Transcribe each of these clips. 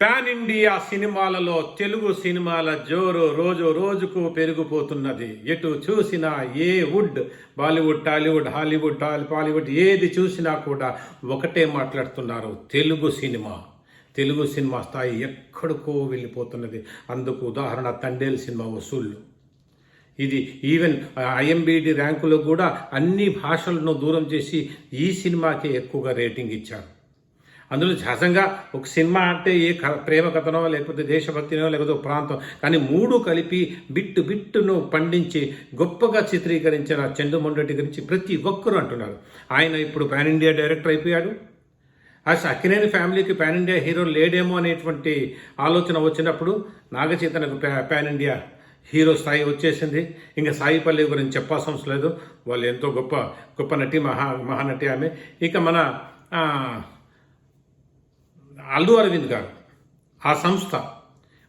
Pan India సినిమాలలో తెలుగు సినిమాల జోరు రోజు రోజుకు పెరిగిపోతున్నది. ఎటు చూసినా ఏ wood Bollywood Tollywood Hollywood Tolly Bollywood ఏది చూసినా కూడా ఒకటే మాట్లాడుతున్నారు తెలుగు సినిమా. తెలుగు సినిమా స్థాయి ఎక్కడికో వెళ్ళిపోతున్నది. అందుకు ఉదాహరణ తండేల్ సినిమా వసూళ్ళు ఇది ఈవెన్ ఐఎంబిడి ర్యాంకులో కూడా అన్ని భాషలను దూరం చేసి ఈ సినిమాకే ఎక్కువగా రేటింగ్ ఇచ్చారు. అందులో సహజంగా ఒక సినిమా అంటే ఏ ప్రేమ కథనో లేకపోతే దేశభక్తినో లేకపోతే ఒక ప్రాంతం. కానీ మూడు కలిపి బిట్టు బిట్టును పండించి గొప్పగా చిత్రీకరించిన చందుమొండటి గురించి ప్రతి ఒక్కరూ అంటున్నారు. ఆయన ఇప్పుడు పాన్ ఇండియా డైరెక్టర్ అయిపోయాడు. అసలు అక్కినేని ఫ్యామిలీకి పాన్ ఇండియా హీరో లేడేమో అనేటువంటి ఆలోచన వచ్చినప్పుడు నాగచైతన్యకు పాన్ ఇండియా హీరో స్థాయి వచ్చేసింది. ఇంకా సాయిపల్లి గురించి చెప్పాల్సిన అవసరం లేదు. వాళ్ళు ఎంతో గొప్ప గొప్ప నటి మహా మహానటి ఆమె. ఇక మన అల్లు అరవింద్ గారు ఆ సంస్థ.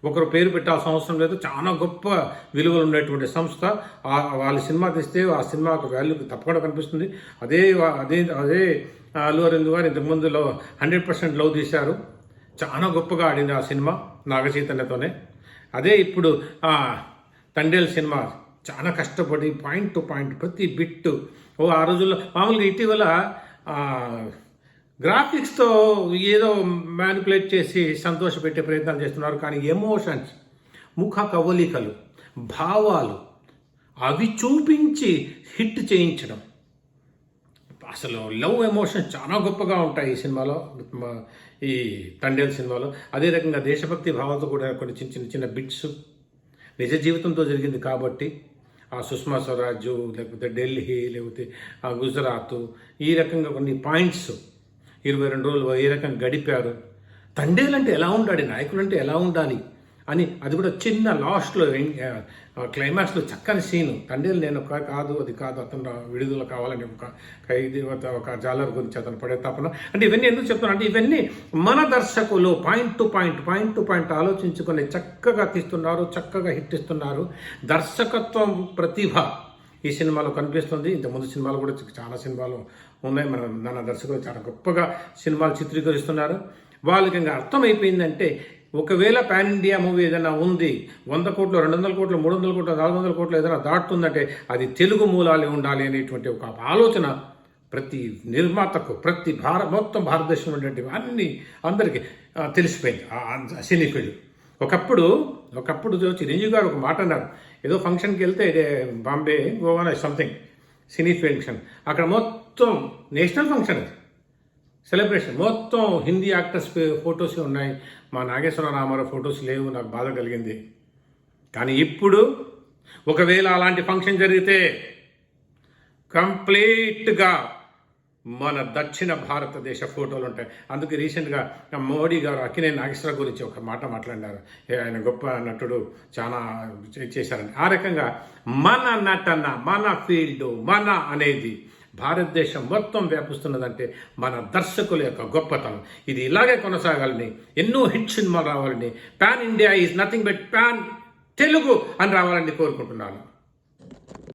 ఒకరు పేరు పెట్టాల్సిన అవసరం లేదు. చాలా గొప్ప విలువలు ఉండేటువంటి సంస్థ. వాళ్ళ సినిమా తీస్తే ఆ సినిమాకు వాల్యూ తప్పకుండా కనిపిస్తుంది. అదే అదే అదే అల్లు అరవింద్ గారు ఇంతకుముందులో హండ్రెడ్ పర్సెంట్ లవ్ తీశారు. చాలా గొప్పగా ఆడింది ఆ సినిమా నాగచైతన్యతోనే. అదే ఇప్పుడు తండేల్ సినిమా చాలా కష్టపడి పాయింట్ టు పాయింట్ ప్రతి బిట్టు. ఓ ఆ రోజుల్లో మామూలుగా ఇటీవల గ్రాఫిక్స్తో ఏదో మ్యానిపులేట్ చేసి సంతోషపెట్టే ప్రయత్నం చేస్తున్నారు కానీ ఎమోషన్స్ ముఖ కవలికలు భావాలు అవి చూపించి హిట్ చేయించడం. అసలు లవ్ ఎమోషన్ చాలా గొప్పగా ఉంటాయి ఈ సినిమాలో ఈ తండేల్ సినిమాలో. అదే రకంగా దేశభక్తి భావాలతో కూడా కొన్ని చిన్న చిన్న చిన్న బిట్స్ నిజ జీవితంతో జరిగింది కాబట్టి ఆ సుష్మా స్వరాజ్ లేకపోతే ఢిల్లీ లేకపోతే ఆ గుజరాత్ ఈ రకంగా కొన్ని పాయింట్స్ ఇరవై రెండు రోజులు ఏ రకంగా గడిపారు? తండేలు అంటే ఎలా ఉండాలి? నాయకులు అంటే ఎలా ఉండాలి? అని అది కూడా చిన్న లాస్ట్లో క్లైమాక్స్లో చక్కని సీను. తండేలు నేను ఒక కాదు అది కాదు అతను విడుదల కావాలని ఒక ఖైదీ ఒక- ఒక జాలర్ గురించి అతను పడే తపన. అంటే ఇవన్నీ ఎందుకు చెప్తున్నా అంటే ఇవన్నీ మన దర్శకులు point to point point to point ఆలోచించుకొని చక్కగా తీస్తున్నారు చక్కగా హిట్ ఇస్తున్నారు. దర్శకత్వం ప్రతిభ. ఈ సినిమాలో కనిపిస్తుంది. ఇంతకుముందు సినిమాలు కూడా చాలా సినిమాలు ఉన్నాయి. మన నాన్న దర్శకులు చాలా గొప్పగా సినిమాలు చిత్రీకరిస్తున్నారు. వాళ్ళకి ఇంకా అర్థమైపోయిందంటే ఒకవేళ పాన్ ఇండియా మూవీ ఏదైనా ఉంది వంద కోట్లు రెండు వందల కోట్లు మూడు వందల కోట్లు నాలుగు వందల కోట్లు ఏదైనా దాటుతుందంటే అది తెలుగు మూలాలే ఉండాలి అనేటువంటి ఒక ఆలోచన ప్రతి నిర్మాతకు ప్రతి భారత మొత్తం భారతదేశంలో ఉన్నటువంటి అన్ని అందరికీ తెలిసిపోయింది. Cine field. ఒకప్పుడు ఒకప్పుడు చిరంజీవి గారు ఒక మాట అన్నారు. ఏదో ఫంక్షన్కి వెళ్తే ఇదే Bombay Goa something cine function. అక్కడ మొత్తం నేషనల్ ఫంక్షన్ అది. సెలబ్రేషన్. మొత్తం హిందీ యాక్టర్స్ ఫొటోస్ ఉన్నాయి. మా నాగేశ్వర రామారావు ఫొటోస్ లేవు నాకు బాధ కలిగింది. కానీ ఇప్పుడు ఒకవేళ అలాంటి ఫంక్షన్ జరిగితే కంప్లీట్గా మన దక్షిణ భారతదేశ ఫోటోలు ఉంటాయి. అందుకే రీసెంట్గా మోడీ గారు అక్కినే నాగేశ్వర గురించి ఒక మాట మాట్లాడినారు. ఆయన గొప్ప నటుడు చాలా చేశారని. ఆ రకంగా మన నటన మన ఫీల్డ్ మన అనేది భారతదేశం మొత్తం వ్యాపిస్తున్నదంటే మన దర్శకుల యొక్క గొప్పతనం. ఇది ఇలాగే కొనసాగాలని ఎన్నో హిట్ సినిమాలు రావాలని pan India is nothing but pan Telugu అని రావాలని కోరుకుంటున్నాను.